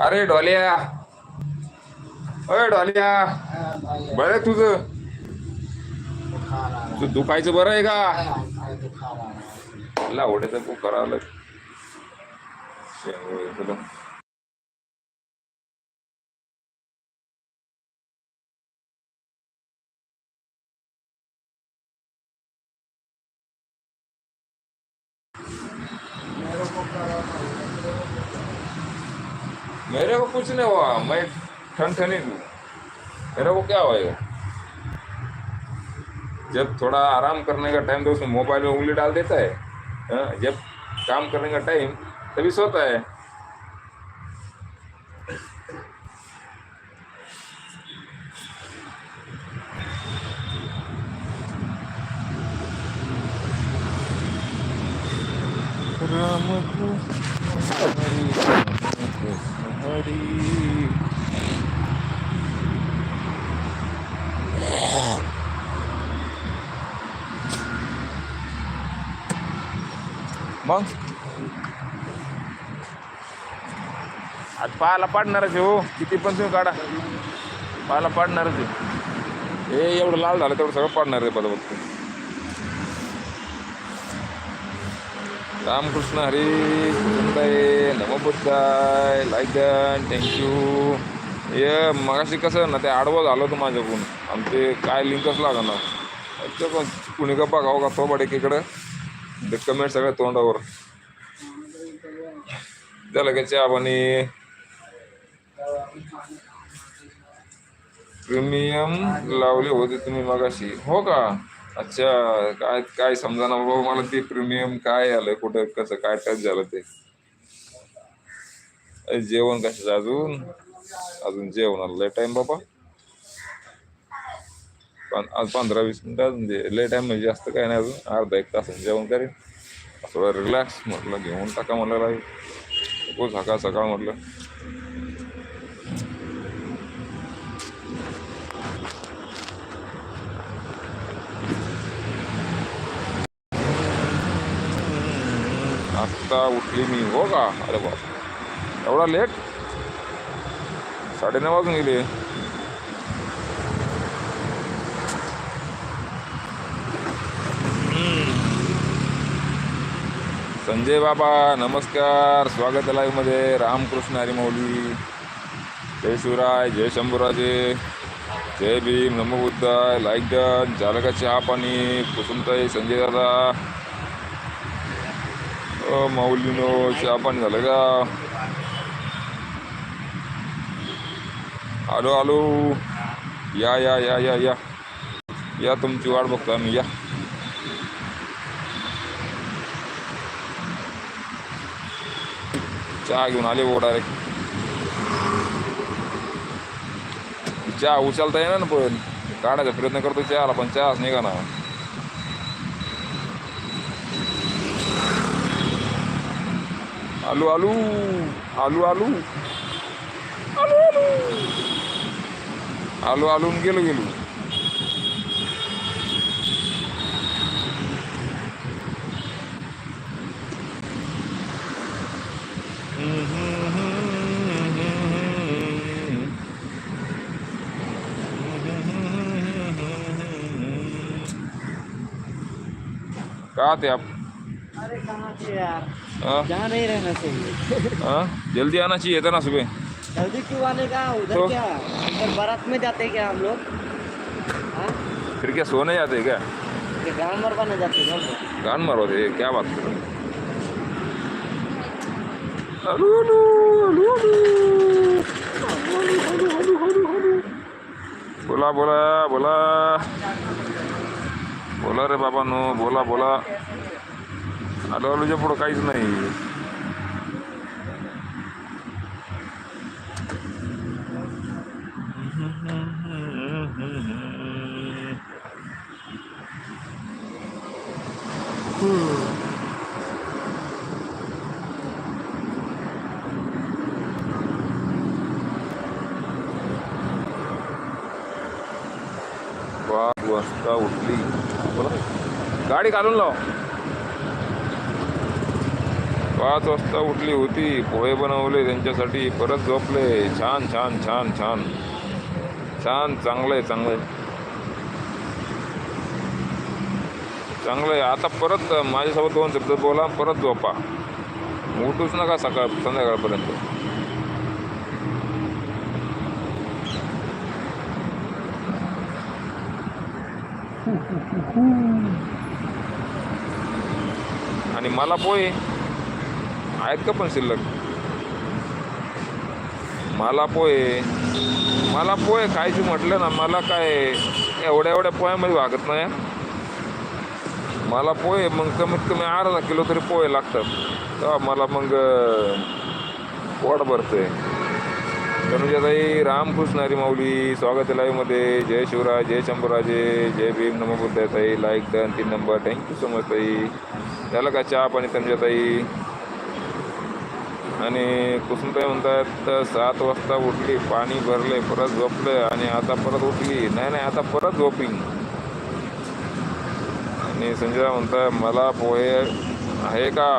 अरे डॉलिया. अरे डॉलिया. बरं आहे तुझं. तू दुखायचं बरं आहे का? लावड्याचं बुक करावं लागेल. मेरे को कुछ नहीं हुआ मैं ठन ठनी हूँ मेरे को क्या होएगा जब थोड़ा आराम करने का टाइम तो उसमें मोबाइल में उंगली डाल देता है हाँ, जब काम करने का टाइम तभी सोता है। राम कृष्ण मग? आज पाहायला पाडणारच आहे हो. किती पण तुम्ही काढा. पाहायला पाडणारच आहे. हे एवढं लाल झालं तेवढं सगळं पाडणार आहे पदापत्त रामकृष्ण हरी सुंदय नमबुद्धाय लाईक दॅन थँक्यू हे मगाशी कसं ना ते आडवं झालं होतं माझ्याकडून. आणि ते काय लिंकच लागणार कुणी का बघावं का? तो बडे इकडं ते कमेंट सगळ्या तोंडावर. त्याला का चहा पाणी. प्रीमियम लावले होते तुम्ही मगाशी. हो का? अच्छा काय काय समजा ना बाबा मला ते प्रीमियम काय आलं कुठं कसं काय टच झालं ते? जेवण कशाचं अजून? अजून जेवणाला लय टाइम बाबा. पण आज पंधरा वीस मिनिटं अजून जे लय टाइम म्हणजे जास्त काय नाही अजून. अर्धा एक तास जेवण करेन. थोडं रिलॅक्स म्हटलं घेऊन टाका म्हणलं राहील सकाळ सकाळ म्हटलं. आत्ता उठली मी. हो का? अरे बा एवढा लेट साडेनऊ वाजून गेले. संजय बाबा नमस्कार. स्वागत आहे मध्ये. रामकृष्ण हरिमौली. जय शिवराय जय शंभूराजे. जय भीम. नमो बुद्धाय. Like done. झालं का चहा पाणी. कुसुमताई संजय दादा. माऊलीनो चहा पाणी झालं का? आलो आलो. या या या या या. या तुमची वाट बघतो आम्ही या. चहा घेऊन आले बो डायरेक्ट चहा उचलता येणार ना पण? काढायचा प्रयत्न करतो चहाला पण चहाच निघा ना Alu alu, alu alu, alu alu, alu alu gelo, gelo. कहाँ थे आप अरे कहाँ यहाँ नहीं रहना चाहिए हाँ? जल्दी आना चाहिए था ना सुबह जल्दी क्यों आने का? उधर तो? क्या? उधर बारात में जाते क्या हम लोग? हाँ? फिर क्या सोने जाते क्या? गान मरवाने जाते हैं गान मारो थे क्या बात कर हो? बोला बोला बोला। बोला रे बाबा नो बोला बोला। आलू आलूच्या पुढं काहीच नाही. वाजता उठली. बोला. गाडी घालून लाव. पाच वाजता उठली होती पोहे बनवले त्यांच्यासाठी परत झोपले. छान छान छान छान. छान चांगलं आहे चांगलं आहे चांगलं आहे आता परत माझ्यासोबत दोन शब्द बोला परत झोपा. उठूच नका सकाळ संध्याकाळपर्यंत. आणि मला पोहे. आहेत का पण शिल्लक? मला पोहे. मला पोहे खायचे म्हटलं ना मला काय एवढ्या एवढ्या पोह्यामध्ये भागत नाही. मला पोहे मग कमीत कमी अर्धा किलो तरी पोहे लागतात. तेव्हा मला मग पोट भरते तनुजाताई रामकृष्ण हरी माऊली स्वागत आहे लाईव्हमध्ये जय शिवराज जय शंभूराजे जय भीम नमो बुद्धाताई लाईक डन तीन number thank you so much ताई. झालं का चहा पाणी तनुजाताई? आणि कुसुमताई म्हणतात सात वाजता उठली पाणी भरले परत झोपले आणि आता परत उठली. नाही नाही आता परत झोपिंग आणि संजय म्हणताय मला पोहे आहे का?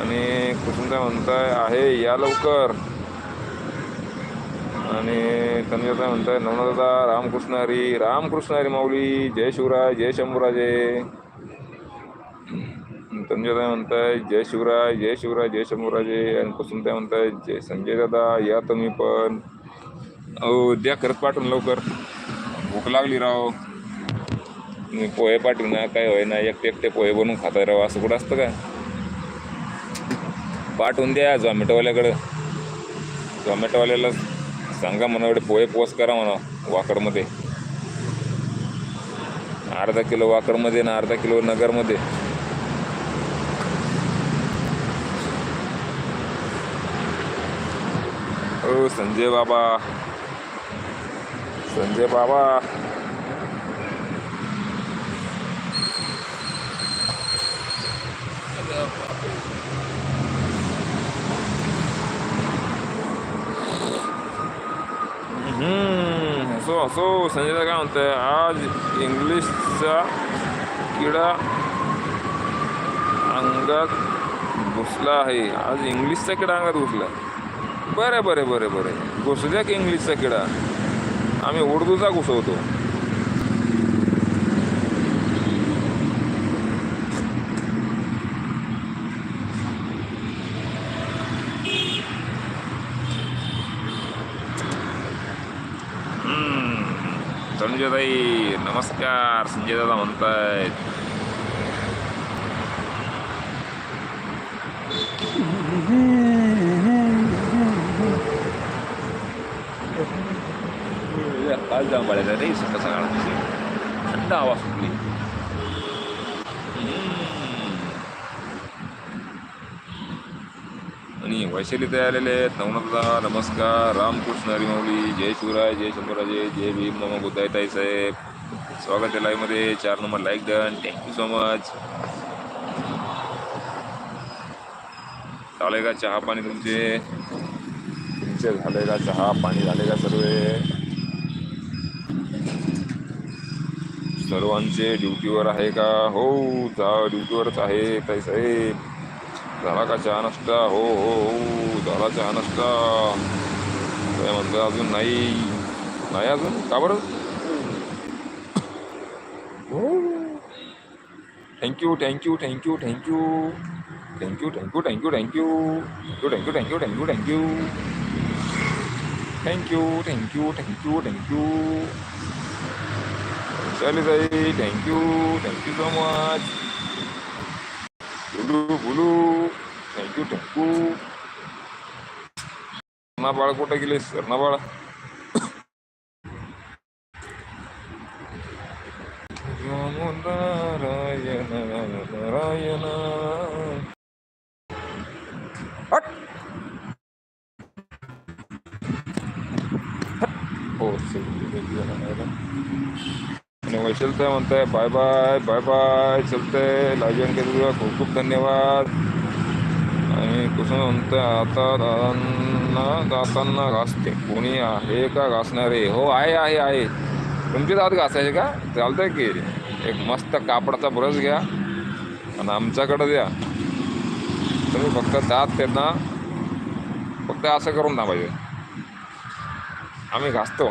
आणि कुसुमताई म्हणताय आहे या लवकर. आणि तनुजाताई म्हणताय नवनादादा रामकृष्ण हरी रामकृष्ण हरी माऊली जय शिवराय जय शंभूराजे. तनुजाताई म्हणताय जय शिवराय जय शिवराय जय शंभूराजे. आणि कुसुमताई म्हणताय जय संजय दादा या तुम्ही पण. अहो द्या करत पाठवून लवकर. भूक लागली राव. तुम्ही पोहे पाठवू ना काय होय ना एकटे एकटे पोहे बनवून खाता राव असं कुठं असतं का पाठवून द्या झोमॅटोवाल्याकडं. झोमॅटोवाल्याला सांगा म्हणा एवढे पोहे पोस करा म्हणा वाकडमध्ये. अर्धा किलो वाकडमध्ये ना अर्धा किलो नगरमध्ये. ओ संजय बाबा. संजय बाबा. हम्म, असो असो संजयदा काय म्हणतंय? आज इंग्लिशचा किडा अंगात घुसला आहे. आज इंग्लिशचा किडा अंगात घुसला बरं बरं बरं बरं. घुसू द्या की इंग्लिशचा किडा. आम्ही उर्दूचा घुसवतो. संजयताई नमस्कार. संजय दादा म्हणतायत. पाडायचा रे सकाळ सकाळ थंड हवा सुटली आणि वैशाली ते आलेले आहेत नवनाथदा नमस्कार रामकृष्ण हरिमाऊली जय शिवराय जय शंभराजे जय भीम नमो बुद्धाय ताई साहेब स्वागत आहे लाईव्हमध्ये चार number like done thank you so much झालंय का चहा पाणी तुमचे तुमचे झालंय का चहा पाणी झाले का सर्व सर्वांचे ड्युटीवर आहे का हो जा ड्युटीवरच आहे ताई साहेब झाला का चहा नाश्ता हो हो हो झाला चहा नाश्ता काय म्हणतं अजून नाही नाही अजून का बरं thank you thank you thank you thank you thank you thank you thank you thank you thank you thank you thank you thank you thank you thank you thank you thank you Salisai, thank you, thank you so much. Bulu, bulu, thank you, thank you. Sarna bala kota gile, sarna bala. Ramon Narayana, Narayana. चलते म्हणताय bye bye bye bye चलतंय लाजन केलं खूप खूप धन्यवाद। आणि कुसुम म्हणतंय आता दादांना दातांना घासते कोणी आहे का घासणारे हो आहे आहे आहे. तुमचे दात घासायचे का? चालतंय की. एक मस्त कापडाचा ब्रश घ्या आणि आमच्याकडं द्या. तुम्ही फक्त दात त्यांना फक्त असं करून दाबायचं आम्ही घासतो.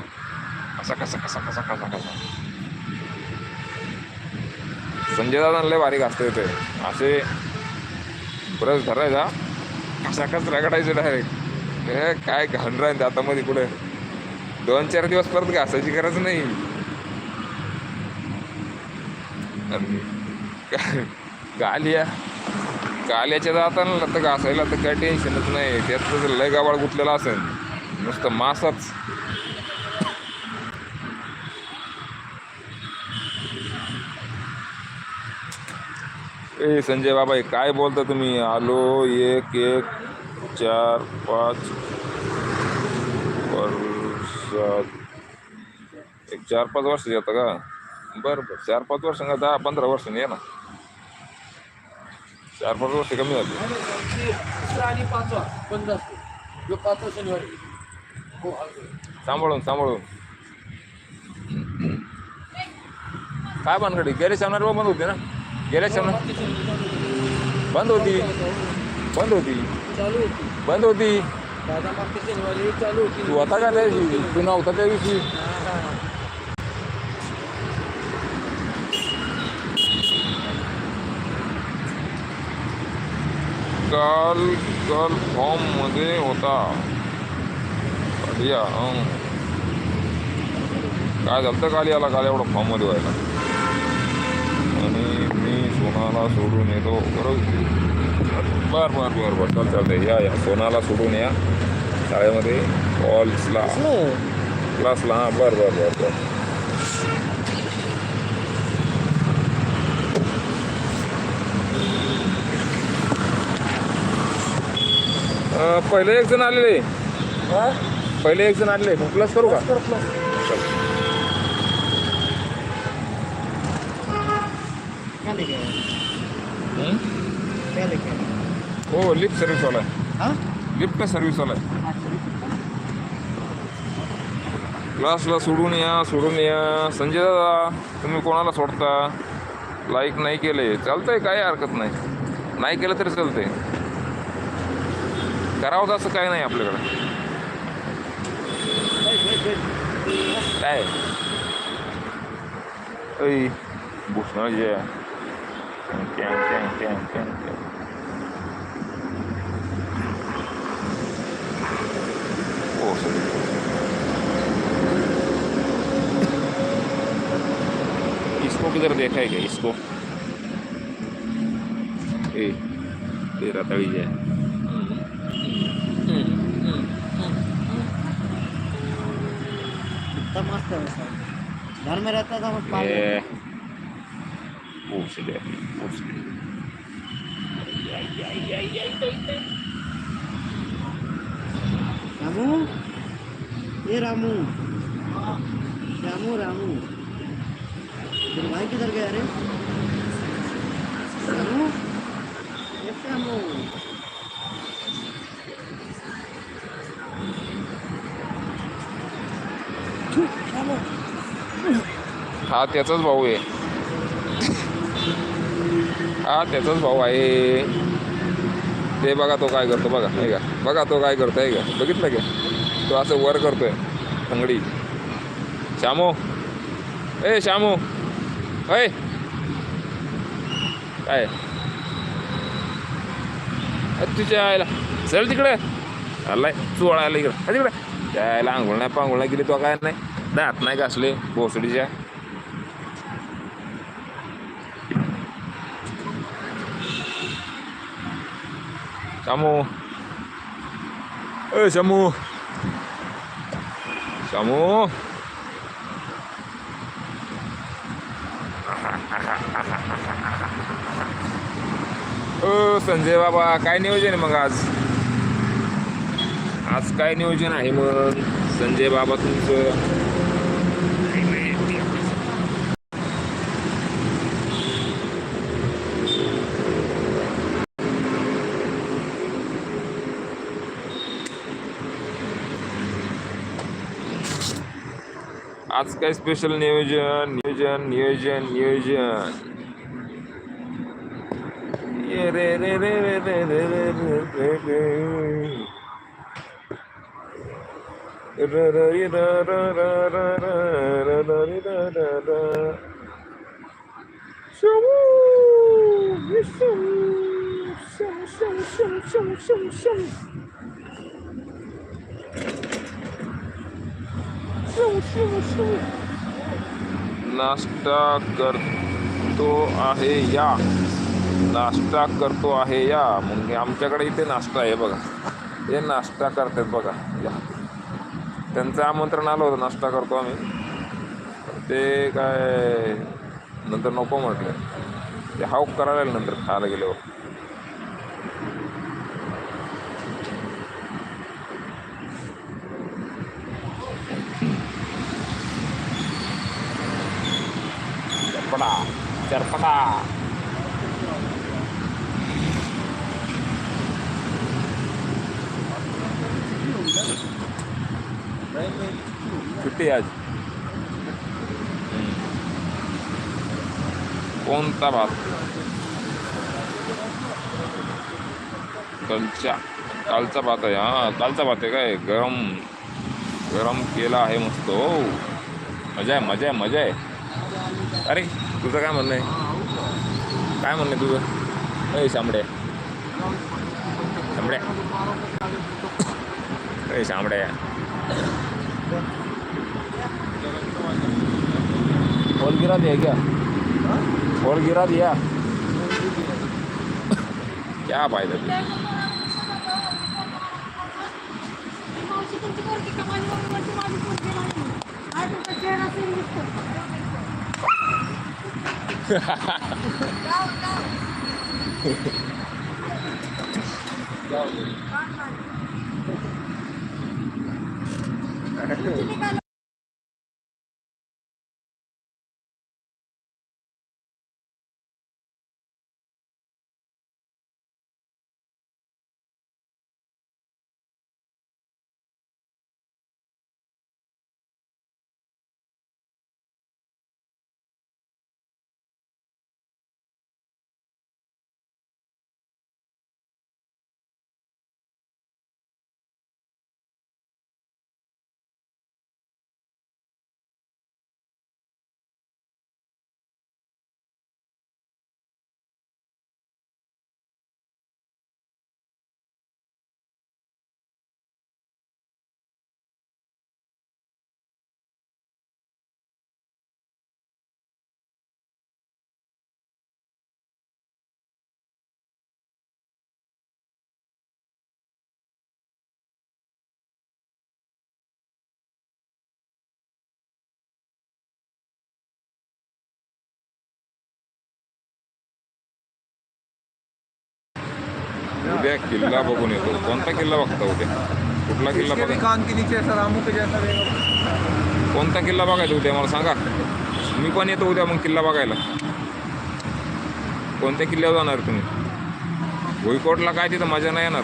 कसा कसा कसा कसा कसा कसा. संजय दादा लय बारीक घासतो ते. असे ब्रश धरायचा असा कचरा रगडायचं डायरेक्ट हे काय घाण राहील दातामध्ये कुठे दोन चार दिवस परत घासायची गरज नाही. आणि गा- गालिया. गाल्याच्या दातांना तर घासायला तर काय टेन्शनच नाही. त्यात लय गावाळ गुतलेला असेल. नुसतं मासाच. ए संजय बाबा हे काय बोलता तुम्ही? आलो एक एक चार पाच वर्षात. एक चार पाच वर्ष येतं का? बरं बरं. चार पाच वर्ष का दहा पंधरा वर्ष ये ना चार पाच वर्ष कमी झाली हो. सांभाळून सांभाळून. काय भानगडी? गेल्या शनिवारी बंद होती ना? गेल्या क्षण बंद होती. बंद होती. चालू होती बंद होती. दादा मागच्या शनिवारी चालू होती तू होता का त्या दिवशी तू नव्हता त्या दिवशी हा, काल काल फॉर्ममध्ये होता. या काय झालं तर काल याला काल एवढं फॉर्ममध्ये व्हायला. आणि मी सोनाला सोडून येतो. बरोबर? बर बर बर बर. चल चालतंय या या. सोनाला सोडून या. शाळेमध्ये कॉल्सला क्लासला हां बर बर बर बर. पहिले एक जण आलेले? पहिले एक जण आलेले. प्लस करू का कर plus. चल. क्या लेके आए? हं? क्या लेके आए? हो लिफ्ट सर्व्हिसवाला आहे. हाँ? लिफ्ट सर्व्हिसवाला आहे. क्लासला सोडून या सोडून या. संजय दादा तुम्ही कोणाला सोडता? लाईक नाही केले. चालतंय काही हरकत नाही. नाही केलं तरी चालतंय. करावं असं काय नाही आपल्याकडं. काय? ऐ भूषण जे टँग टँग टँग टँग टँग ओ सॉरी इसको किधर देखा है क्या इसको ए तेरा तड़ी जाए मस्त है घर में रहता था मैं पूछ ले पूछ ले रामू ये रामू श्यामू रामू तेरे भाई किधर गया रे श्यामू ये श्यामू छू, श्यामू हा त्याचाच भाऊ आहे हा त्याचाच भाऊ आहे ते बघा तो काय करतो बघा नाही का बघा तो काय करतो आहे का बघितलं का? तो असं वर करतोय थंगडी श्यामो. ए श्यामो. अय काय? तुझ्या आयला चल तिकडे. आलाय. चोळायला इकडे. तिकडे. त्याला आंघोळ नाही पांघोळ नाही गेली तो काय नाही. दात नाही घासले भोसडीच्या. शामू ए शामू शामू ओ संजय बाबा काय नियोजन आहे मग आज? आज काय नियोजन आहे मग? संजय बाबा तुमचं. आज काय स्पेशल नियोजन नियोजन नियोजन नियोजन ये रे रे रे रे रे रे रे रे रे रे र र रि र र र नाश्ता करतो आहे या. नाश्ता करतो आहे या. मग आमच्याकडे इथे नाश्ता आहे बघा. हे नाश्ता करतात बघा. या. त्यांचं आमंत्रण आलं होतं नाश्ता करतो आम्ही. ते काय नंतर नको म्हटलं. ते हाऊक करायला नंतर खायला गेल्यावर. सुट्टी आज. कोणता भात कालच्या कालचा भात आहे. हां कालचा भात आहे काय? गरम गरम केला आहे मस्त. हो. मजा आहे मजा आहे मजा आहे. अरे तुझं काय म्हणणं आहे? काय म्हणणं आहे तुझं? अय शांबड्या. शांबड्या. अय शांबड्या. और गिरा दिया क्या? और गिरा दिया। क्या फ़ायदा तुझा मावशी तुमची उद्या किल्ला बघून येतो. कोणता किल्ला बघता उद्या? कुठला किल्ला बघा? कोणता किल्ला बघायचा उद्या? मला सांगा. मी पण येतो उद्या मग किल्ला बघायला. कोणत्या किल्ल्यावर जाणार तुम्ही? भुईकोटला काय तिथं मजा नाही येणार?